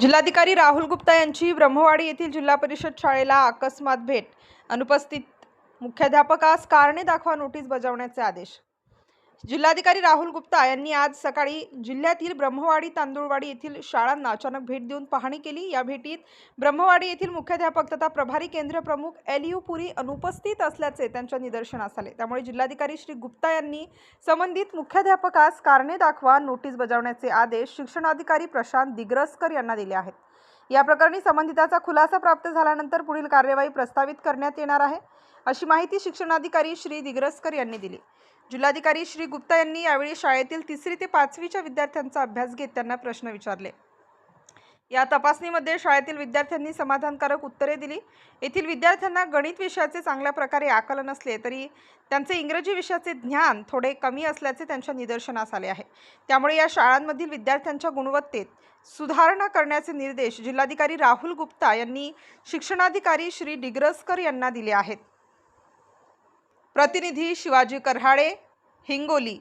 जिल्हाधिकारी राहुल गुप्ता यांची ब्रह्मवाडी येथील जिल्हा परिषद शाळेला अकस्मात भेट. अनुपस्थित मुख्याध्यापकास कारणे दाखवा नोटीस बजावण्याचे आदेश. जिल्हाधिकारी राहुल गुप्ता यांनी आज सकाळी जिल्ह्यातील ब्रह्मवाडी तांदूळवाडी येथील शाळांना अचानक भेट देऊन पाहणी केली. या भेटीत ब्रह्मवाडी येथील मुख्याध्यापक तथा प्रभारी केंद्र प्रमुख एल यू पुरी अनुपस्थित असल्याचे त्यांच्या निदर्शनास आले. त्यामुळे जिल्हाधिकारी श्री गुप्ता यांनी संबंधित मुख्याध्यापकास कारणे दाखवा नोटीस बजावण्याचे आदेश शिक्षणाधिकारी प्रशांत दिग्रसकर यांना दिले आहेत. या प्रकरणी संबंधिताचा खुलासा प्राप्त झाल्यानंतर पुढील कार्यवाही प्रस्तावित करण्यात येणार आहे अशी माहिती शिक्षणाधिकारी श्री दिग्रसकर यांनी दिली. जिल्हाधिकारी श्री गुप्ता यांनी यावेळी शाळेतील तिसरी ते पाचवीच्या विद्यार्थ्यांचा अभ्यास घेत त्यांना प्रश्न विचारले. या तपासणीमध्ये शाळेतील विद्यार्थ्यांनी समाधानकारक उत्तरे दिली. येथील विद्यार्थ्यांना गणित विषयाचे चांगल्या प्रकारे आकलन असले तरी त्यांचे इंग्रजी विषयाचे ज्ञान थोडे कमी असल्याचे त्यांच्या निदर्शनास आले आहे. त्यामुळे या शाळांमधील विद्यार्थ्यांच्या गुणवत्तेत सुधारणा करण्याचे निर्देश जिल्हाधिकारी राहुल गुप्ता यांनी शिक्षणाधिकारी श्री डिग्रसकर यांना दिले आहेत. प्रतिनिधी शिवाजी करहाडे हिंगोली.